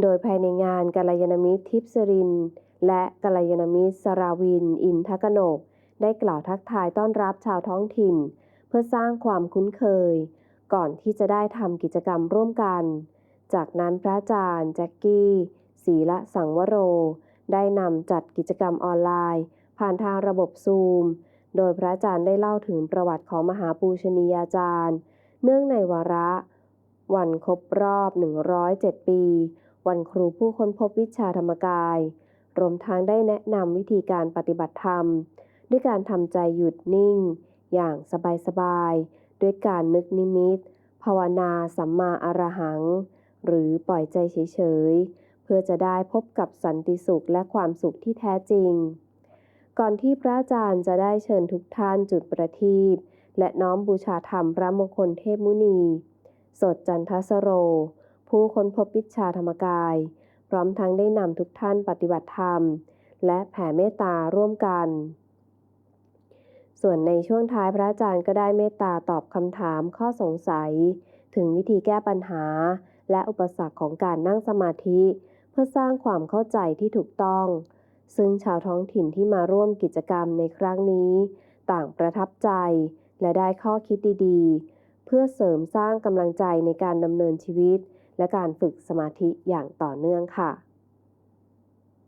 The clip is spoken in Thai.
โดยภายในงานกัลยาณมิตรทิพสริน และกัลยาณมิตรสราวิน อินทกนก ได้กล่าวทักทายต้อนรับชาวท้องถิ่น เพื่อสร้างความคุ้นเคย ก่อนที่จะได้ทำกิจกรรมร่วมกัน จากนั้นพระอาจารย์แจ็คกี้ศรีละสังวโร ได้นำจัดกิจกรรมออนไลน์ ผ่านทางระบบซูม โดยพระอาจารย์ได้เล่าถึงประวัติของมหาปูชนียาจารย์ เนื่องในวาระ วันครบรอบ 107 ปี วันครูผู้ค้นพบวิชาธรรมกาย รวมทั้งได้แนะนำวิธีการปฏิบัติธรรม ด้วยการทำใจหยุดนิ่ง อย่างสบายๆ ด้วยการนึกนิมิต ภาวนาสัมมาอรหัง หรือปล่อยใจเฉยๆ เพื่อจะได้พบกับสันติสุขและความสุขที่แท้จริง ก่อนที่พระอาจารย์จะได้เชิญทุกท่านจุดประทีปและน้อมบูชาธรรมพระมงคลเทพมุนี สดจันทสโร ผู้ค้นพบวิชาธรรมกาย พร้อมทั้งได้นำทุกท่านปฏิบัติธรรม และแผ่เมตตาร่วมกัน ส่วนในช่วงท้ายพระอาจารย์ก็ได้เมตตาตอบคำถามข้อสงสัย ถึงวิธีแก้ปัญหา และอุปสรรคของการนั่งสมาธิ เพื่อสร้างความเข้าใจที่ถูกต้อง ซึ่งชาวท้องถิ่นที่มาร่วมกิจกรรมในครั้งนี้ ต่างประทับใจและได้ข้อคิดดีๆ เพื่อเสริมสร้างกำลังใจในการดำเนินชีวิต และการฝึกสมาธิอย่างต่อเนื่องค่ะ